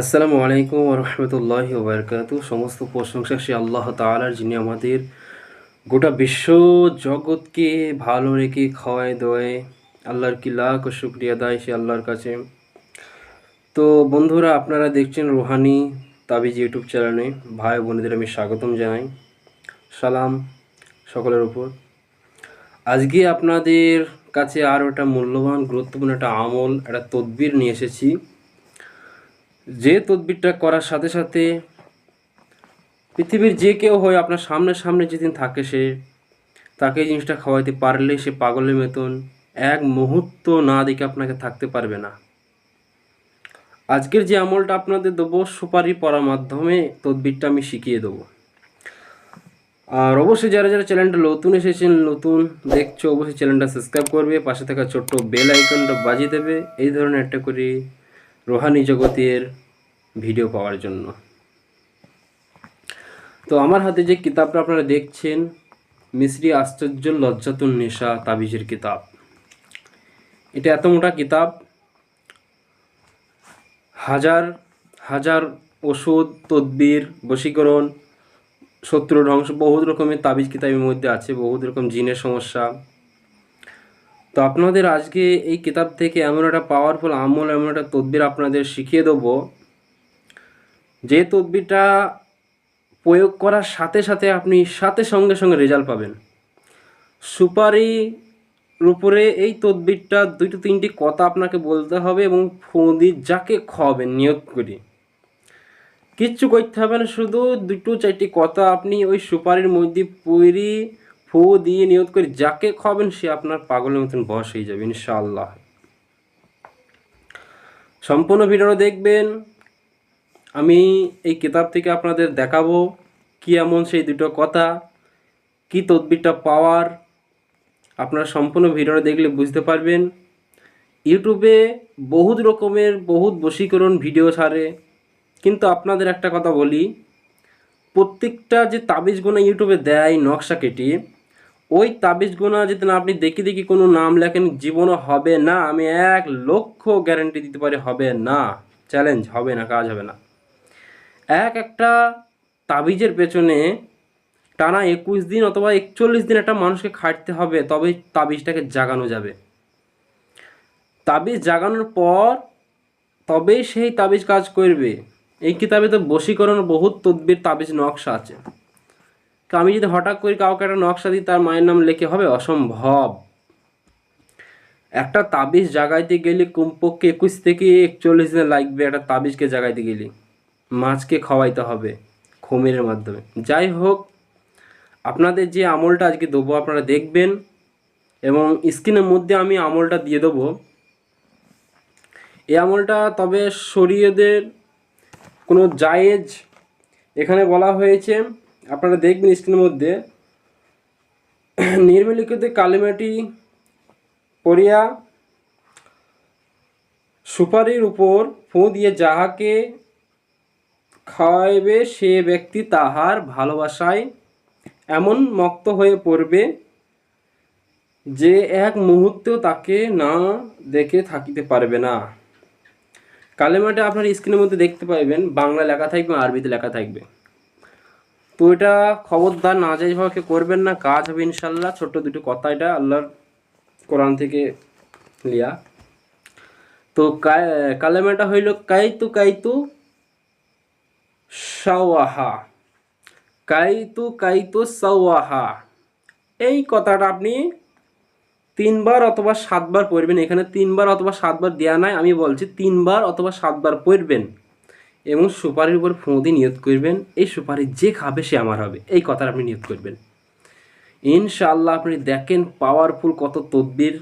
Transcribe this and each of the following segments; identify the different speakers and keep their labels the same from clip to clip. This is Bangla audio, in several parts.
Speaker 1: আসসালামু আলাইকুম রহমতুল্লাহ ওবরকাত সমস্ত প্রশংসা সে আল্লাহ তালার যিনি আমাদের গোটা বিশ্ব জগৎকে ভালো রেখে খাওয়ায় দোয় আল্লাহর কি লাখ ও শুক্রিয়া দেয় সে আল্লাহর কাছে। তো বন্ধুরা, আপনারা দেখছেন রুহানি তাবিজ ইউটিউব চ্যানেলে। ভাই বোনেদের আমি স্বাগতম জানাই। সালাম সকলের উপর। আজকে আপনাদের কাছে আরও একটা মূল্যবান, গুরুত্বপূর্ণ একটা আমল, একটা তদবির নিয়ে এসেছি। যে তদবিরটা করার সাথে সাথে পৃথিবীর যে কেউ হয় আপনার সামনে সামনে যেদিন থাকে সে, তাকে এই জিনিসটা খাওয়াইতে পারলে সে পাগলের মতন এক মুহূর্ত না দেখে আপনাকে থাকতে পারবে না। আজকের যে আমলটা আপনাদের দেবো, সুপারি পড়ার মাধ্যমে তদবিরটা আমি শিখিয়ে দেবো। আর অবশ্যই যারা যারা চ্যানেলটা নতুন এসেছেন, নতুন দেখছ, অবশ্যই চ্যানেলটা সাবস্ক্রাইব করবে, পাশে থাকা ছোট্ট বেল আইকনটা বাজিয়ে দেবে। এই ধরনের একটা করে রোহানি জগতের ভিডিও পাওয়ার জন্য। তো আমার হাতে যে কিতাবটা আপনারা দেখছেন মিশ্রি আশ্চর্য লজ্জাতুন নেশা তাবিজের কিতাব। এটা এত মোটা কিতাব, হাজার হাজার ওষুধ, তদ্বির, বশীকরণ, শত্রু ধ্বংস, বহুত রকমের তাবিজ কিতাবের মধ্যে আছে, বহুত রকম জিনের সমস্যা। তো আপনাদের আজকে এই কিতাব থেকে এমন একটা পাওয়ারফুল আমল, এমন একটা তদবির আপনাদের শিখিয়ে দেবো। যে তদবিরটা প্রয়োগ করার সাথে সাথে আপনি সাথে সঙ্গে সঙ্গে রেজাল্ট পাবেন। সুপারির উপরে এই তদবিরটা দুটো তিনটি কথা আপনাকে বলতে হবে এবং ফোঁদি যাকে খাওয়াবেন নিয়োগ করি। কিচ্ছু করতে হবে না, শুধু দুটো চারটি কথা আপনি ওই সুপারির মধ্যে পুরি ফু দিয়ে নিয়ত করে যাকে খাওয়াবেন, সে আপনার পাগলের মতন বস হয়ে যাবে, ইনশাআল্লাহ। সম্পূর্ণ ভিডিওটা দেখবেন। আমি এই কিতাব থেকে আপনাদের দেখাবো কি এমন সেই দুটো কথা, কি তদবিরটা পাওয়ার। আপনারা সম্পূর্ণ ভিডিওটা দেখলে বুঝতে পারবেন। ইউটিউবে বহুত রকমের, বহুত বশীকরণ ভিডিও ছাড়ে। কিন্তু আপনাদের একটা কথা বলি, প্রত্যেকটা যে তাবিজ গোনা ইউটিউবে দেয়, নকশা কেটে ওই তাবিজ গোনা যদি না আপনি দেখি দেখি কোনো নাম লেখেন, জীবনও হবে না, আমি এক লক্ষ গ্যারেন্টি দিতে পারি, হবে না। চ্যালেঞ্জ হবে না, কাজ হবে না। এক একটা তাবিজের পেছনে টানা একুশ দিন অথবা একচল্লিশ দিন একটা মানুষকে খাটতে হবে, তবেই তাবিজটাকে জাগানো যাবে। তাবিজ জাগানোর পর তবেই সেই তাবিজ কাজ করবে। এই কিতাবে তো বশীকরণ, বহুত তদ্বির তাবিজ নকশা আছে। আমি যদি হঠাৎ করে কাউকে একটা নকশা দিই, তার মায়ের নাম লেখে হবে অসম্ভব। একটা তাবিজ জাগাইতে গেলে কমপক্ষে একুশ থেকে একচল্লিশ দিন লাগবে একটা তাবিজকে জাগাইতে গেলে। মাছকে খাওয়াইতে হবে খমিরের মাধ্যমে। যাই হোক, আপনাদের যে আমলটা আজকে দেবো আপনারা দেখবেন এবং স্ক্রিনের মধ্যে আমি আমলটা দিয়ে দেবো। এই আমলটা তবে শরীয়দের কোনো জায়েজ এখানে বলা হয়েছে আপনারা দেখবেন স্ক্রিনের মধ্যে, নির্মলিখিত কালিমাটি পড়িয়া সুপারির উপর ফু দিয়ে যাহাকে খাওয়াইবে, সে ব্যক্তি তাহার ভালোবাসায় এমন মক্ত হয়ে পড়বে যে এক মুহূর্তেও তাকে না দেখে থাকিতে পারবে না। কালেমাটা আপনার স্ক্রিনের মধ্যে দেখতে পাইবেন, বাংলা লেখা থাকবে, আরবিতে লেখা থাকবে। তো এটা খবরদার না যাই যাইভাবে করবেন না, কাজ হবে ইনশাল্লাহ। ছোট্ট দুটো কথা এটা, আল্লাহর কোরআন থেকে লিয়া। তো কালেমাটা হইল কাইতু কাইতু সাওয়াহা। কাইতু কাইতু সাওয়াহা। এই কথাটা আপনি তিনবার অথবা সাতবার পড়বেন। এখানে তিনবার অথবা সাতবার দেওয়া নাই, আমি বলছি তিনবার অথবা সাতবার পড়বেন। এবং সুপারির উপর ফোঁদি নিয়ত করবেন। এই সুপারি যে খাবে সে আমার হবে। এই কথাটা আপনি নিয়ত করবেন। ইনশাআল্লাহ আপনি দেখেন পাওয়ারফুল কত তদ্বির।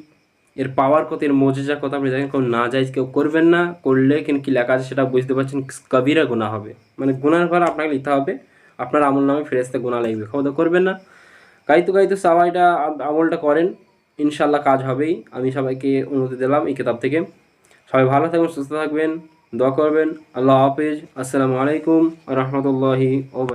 Speaker 1: এর পাওয়ার কত, এর মজেজা কত আপনি দেখেন, কেউ না যাই কেউ করবেন না। করলে কিন্তু কি লেখা আছে সেটা বুঝতে পারছেন, কবিরা গুণা হবে। মানে গুণার ঘর আপনাকে নিতে হবে। আপনার আমল নামে ফেরেস্তে গুণা লাগবে, খাওয়া করবেন না। কাইতু কাইতু সবাইটা আমলটা করেন। ইনশাল্লাহ কাজ হবেই। আমি সবাইকে অনুমতি দিলাম এই কিতাব থেকে। সবাই ভালো থাকবেন, সুস্থ থাকবেন। দোয়া করবেন। আল্লাহ হাফিজ। আসসালামু আলাইকুম রহমতুল্লাহি ওবর